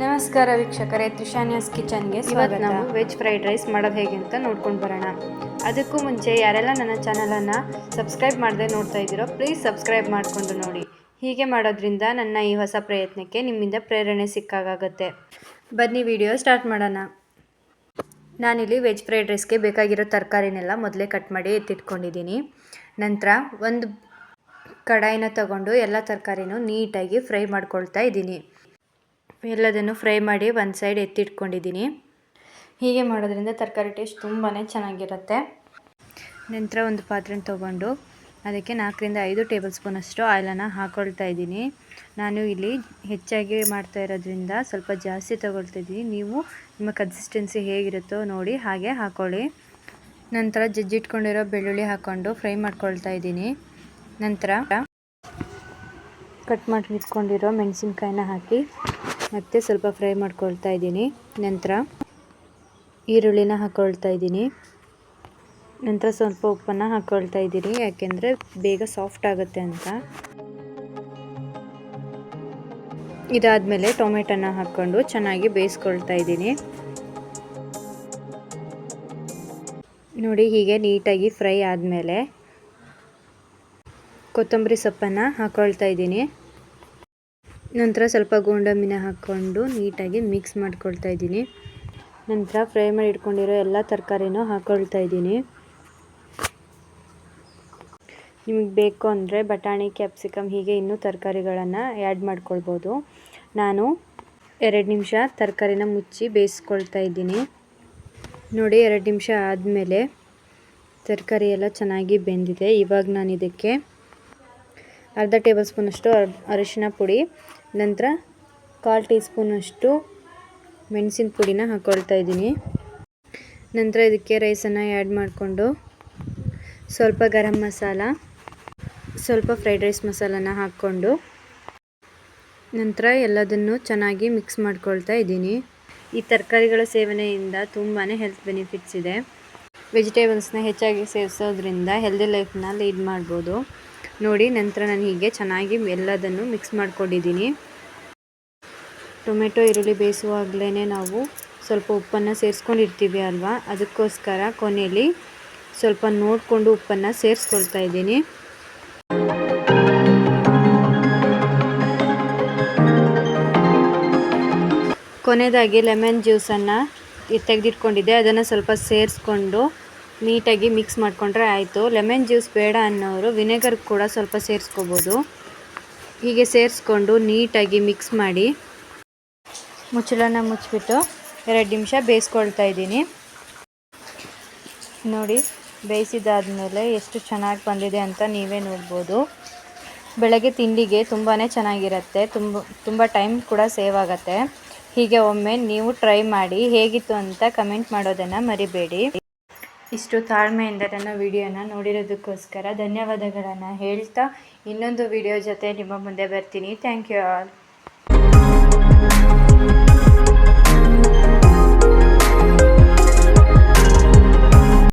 ನಮಸ್ಕಾರ ವೀಕ್ಷಕರೇ ತ್ರಿಶಾನ್ಯಸ್ ಕಿಚನ್ಗೆ ಇವತ್ತು ಸ್ವಾಗತ. ನಾವು ವೆಜ್ ಫ್ರೈಡ್ ರೈಸ್ ಮಾಡೋದು ಹೇಗೆ ಅಂತ ನೋಡ್ಕೊಂಡು ಬರೋಣ. ಅದಕ್ಕೂ ಮುಂಚೆ ಯಾರೆಲ್ಲ ನನ್ನ ಚಾನಲನ್ನು ಸಬ್ಸ್ಕ್ರೈಬ್ ಮಾಡದೆ ನೋಡ್ತಾ ಇದ್ದೀರೋ ಪ್ಲೀಸ್ ಸಬ್ಸ್ಕ್ರೈಬ್ ಮಾಡಿಕೊಂಡು ನೋಡಿ. ಹೀಗೆ ಮಾಡೋದ್ರಿಂದ ನನ್ನ ಈ ಹೊಸ ಪ್ರಯತ್ನಕ್ಕೆ ನಿಮ್ಮಿಂದ ಪ್ರೇರಣೆ ಸಿಕ್ಕಾಗುತ್ತೆ ಬನ್ನಿ ವಿಡಿಯೋ ಸ್ಟಾರ್ಟ್ ಮಾಡೋಣ. ನಾನಿಲ್ಲಿ ವೆಜ್ ಫ್ರೈಡ್ ರೈಸ್ಗೆ ಬೇಕಾಗಿರೋ ತರಕಾರಿನೆಲ್ಲ ಮೊದಲೇ ಕಟ್ ಮಾಡಿ ಎತ್ತಿಟ್ಕೊಂಡಿದ್ದೀನಿ. ನಂತರ ಒಂದು ಕಡಾಯಿನ ತಗೊಂಡು ಎಲ್ಲ ತರಕಾರಿನೂ ನೀಟಾಗಿ ಫ್ರೈ ಮಾಡ್ಕೊಳ್ತಾ ಇದ್ದೀನಿ. ಎಲ್ಲದನ್ನು ಫ್ರೈ ಮಾಡಿ ಒಂದು ಸೈಡ್ ಎತ್ತಿಟ್ಕೊಂಡಿದ್ದೀನಿ. ಹೀಗೆ ಮಾಡೋದ್ರಿಂದ ತರಕಾರಿ ಟೇಸ್ಟ್ ತುಂಬಾ ಚೆನ್ನಾಗಿರುತ್ತೆ. ನಂತರ ಒಂದು ಪಾತ್ರೆನ ತೊಗೊಂಡು ಅದಕ್ಕೆ ನಾಲ್ಕರಿಂದ ಐದು ಟೇಬಲ್ ಸ್ಪೂನಷ್ಟು ಆಯಿಲನ್ನು ಹಾಕ್ಕೊಳ್ತಾ ಇದ್ದೀನಿ. ನಾನು ಇಲ್ಲಿ ಹೆಚ್ಚಾಗಿ ಮಾಡ್ತಾ ಇರೋದ್ರಿಂದ ಸ್ವಲ್ಪ ಜಾಸ್ತಿ ತೊಗೊಳ್ತಾ ಇದ್ದೀನಿ. ನೀವು ನಿಮ್ಮ ಕನ್ಸಿಸ್ಟೆನ್ಸಿ ಹೇಗಿರುತ್ತೋ ನೋಡಿ ಹಾಗೆ ಹಾಕ್ಕೊಳ್ಳಿ ನಂತರ ಜಜ್ಜಿಟ್ಕೊಂಡಿರೋ ಬೆಳ್ಳುಳ್ಳಿ ಹಾಕ್ಕೊಂಡು ಫ್ರೈ ಮಾಡ್ಕೊಳ್ತಾ ಇದ್ದೀನಿ. ನಂತರ ಕಟ್ ಮಾಡಿ ಇಟ್ಕೊಂಡಿರೋ ಮೆಣಸಿನ್ಕಾಯಿನ ಹಾಕಿ ಮತ್ತೆ ಸ್ವಲ್ಪ ಫ್ರೈ ಮಾಡ್ಕೊಳ್ತಾ ಇದ್ದೀನಿ. ನಂತರ ಈರುಳ್ಳಿನ ಹಾಕ್ಕೊಳ್ತಾ ಇದ್ದೀನಿ. ನಂತರ ಸ್ವಲ್ಪ ಉಪ್ಪನ್ನು ಹಾಕ್ಕೊಳ್ತಾ ಇದ್ದೀನಿ. ಯಾಕೆಂದರೆ ಬೇಗ ಸಾಫ್ಟ್ ಆಗುತ್ತೆ ಅಂತ. ಇದಾದಮೇಲೆ ಟೊಮೆಟೊನ ಹಾಕ್ಕೊಂಡು ಚೆನ್ನಾಗಿ ಬೇಯಿಸ್ಕೊಳ್ತಾ ಇದ್ದೀನಿ. ನೋಡಿ, ಹೀಗೆ ನೀಟಾಗಿ ಫ್ರೈ ಆದಮೇಲೆ ಕೊತ್ತಂಬರಿ ಸೊಪ್ಪನ್ನು ಹಾಕ್ಕೊಳ್ತಾ ಇದ್ದೀನಿ. ನಂತರ ಸ್ವಲ್ಪ ಗೋಂಡಮಿನ ಹಾಕ್ಕೊಂಡು ನೀಟಾಗಿ ಮಿಕ್ಸ್ ಮಾಡ್ಕೊಳ್ತಾ ಇದ್ದೀನಿ. ನಂತರ ಫ್ರೈ ಮಾಡಿ ಇಟ್ಕೊಂಡಿರೋ ಎಲ್ಲ ತರಕಾರಿನೂ ಹಾಕ್ಕೊಳ್ತಾ ಇದ್ದೀನಿ. ನಿಮಗೆ ಬೇಕು ಅಂದರೆ ಬಟಾಣಿ, ಕ್ಯಾಪ್ಸಿಕಮ್ ಹೀಗೆ ಇನ್ನೂ ತರಕಾರಿಗಳನ್ನು ಆ್ಯಡ್ ಮಾಡ್ಕೊಳ್ಬೋದು. ನಾನು ಎರಡು ನಿಮಿಷ ತರಕಾರಿನ ಮುಚ್ಚಿ ಬೇಯಿಸ್ಕೊಳ್ತಾ ಇದ್ದೀನಿ. ನೋಡಿ, ಎರಡು ನಿಮಿಷ ಆದಮೇಲೆ ತರಕಾರಿ ಎಲ್ಲ ಚೆನ್ನಾಗಿ ಬೆಂದಿದೆ. ಇವಾಗ ನಾನು ಇದಕ್ಕೆ ಅರ್ಧ ಟೇಬಲ್ ಸ್ಪೂನಷ್ಟು ಅರಿಶಿನ ಪುಡಿ ನಂತರ ಕಾಲು ಟೀ ಸ್ಪೂನಷ್ಟು ಮೆಣಸಿನ ಪುಡಿನ ಹಾಕ್ಕೊಳ್ತಾ ಇದ್ದೀನಿ. ನಂತರ ಇದಕ್ಕೆ ರೈಸನ್ನು ಆ್ಯಡ್ ಮಾಡಿಕೊಂಡು ಸ್ವಲ್ಪ ಗರಂ ಮಸಾಲ, ಸ್ವಲ್ಪ ಫ್ರೈಡ್ ರೈಸ್ ಮಸಾಲನ ಹಾಕ್ಕೊಂಡು ನಂತರ ಎಲ್ಲದನ್ನು ಚೆನ್ನಾಗಿ ಮಿಕ್ಸ್ ಮಾಡ್ಕೊಳ್ತಾ ಇದ್ದೀನಿ. ಈ ತರಕಾರಿಗಳ ಸೇವನೆಯಿಂದ ತುಂಬಾ ಹೆಲ್ತ್ ಬೆನಿಫಿಟ್ಸ್ ಇದೆ. ವೆಜಿಟೇಬಲ್ಸ್ನ ಹೆಚ್ಚಾಗಿ ಸೇವಿಸೋದ್ರಿಂದ ಹೆಲ್ದಿ ಲೈಫ್ನ ಲೀಡ್ ಮಾಡ್ಬೋದು. ನೋಡಿ, ನಂತರ ನಾನು ಹೀಗೆ ಚೆನ್ನಾಗಿ ಎಲ್ಲದನ್ನು ಮಿಕ್ಸ್ ಮಾಡ್ಕೊಂಡಿದ್ದೀನಿ. ಟೊಮೆಟೊ, ಈರುಳ್ಳಿ ಬೇಯಿಸುವಾಗಲೇ ನಾವು ಸ್ವಲ್ಪ ಉಪ್ಪನ್ನು ಸೇರಿಸ್ಕೊಂಡಿರ್ತೀವಿ ಅಲ್ವಾ? ಅದಕ್ಕೋಸ್ಕರ ಕೊನೆಯಲ್ಲಿ ಸ್ವಲ್ಪ ನೋಡಿಕೊಂಡು ಉಪ್ಪನ್ನು ಸೇರಿಸ್ಕೊಳ್ತಾ ಇದ್ದೀನಿ. ಕೊನೆಯದಾಗಿ ಲೆಮನ್ ಜ್ಯೂಸನ್ನು ತೆಗೆದಿಟ್ಕೊಂಡಿದ್ದೆ. ಅದನ್ನು ಸ್ವಲ್ಪ ಸೇರಿಸ್ಕೊಂಡು ನೀಟಾಗಿ ಮಿಕ್ಸ್ ಮಾಡಿಕೊಂಡ್ರೆ ಆಯಿತು. ಲೆಮನ್ ಜ್ಯೂಸ್ ಬೇಡ ಅನ್ನೋರು ವಿನೆಗರ್ ಕೂಡ ಸ್ವಲ್ಪ ಸೇರಿಸ್ಕೋಬೋದು. ಹೀಗೆ ಸೇರಿಸ್ಕೊಂಡು ನೀಟಾಗಿ ಮಿಕ್ಸ್ ಮಾಡಿ ಮುಚ್ಚಳನ ಮುಚ್ಚಿಬಿಟ್ಟು ಎರಡು ನಿಮಿಷ ಬೇಯಿಸ್ಕೊಳ್ತಾ ಇದ್ದೀನಿ. ನೋಡಿ, ಬೇಯಿಸಿದಾದ್ಮೇಲೆ ಎಷ್ಟು ಚೆನ್ನಾಗಿ ಬಂದಿದೆ ಅಂತ ನೀವೇ ನೋಡ್ಬೋದು. ಬೆಳಗ್ಗೆ ತಿಂಡಿಗೆ ತುಂಬಾ ಚೆನ್ನಾಗಿರುತ್ತೆ. ತುಂಬ ತುಂಬ ಟೈಮ್ ಕೂಡ ಸೇವ್ ಆಗುತ್ತೆ. ಹೀಗೆ ಒಮ್ಮೆ ನೀವು ಟ್ರೈ ಮಾಡಿ ಹೇಗಿತ್ತು ಅಂತ ಕಮೆಂಟ್ ಮಾಡೋದನ್ನು ಮರಿಬೇಡಿ. ಇಷ್ಟು ತಾಳ್ಮೆಯಿಂದ ನನ್ನ ವಿಡಿಯೋನ ನೋಡಿರೋದಕ್ಕೋಸ್ಕರ ಧನ್ಯವಾದಗಳನ್ನು ಹೇಳ್ತಾ ಇನ್ನೊಂದು ವಿಡಿಯೋ ಜೊತೆ ನಿಮ್ಮ ಮುಂದೆ ಬರ್ತೀನಿ. Thank you all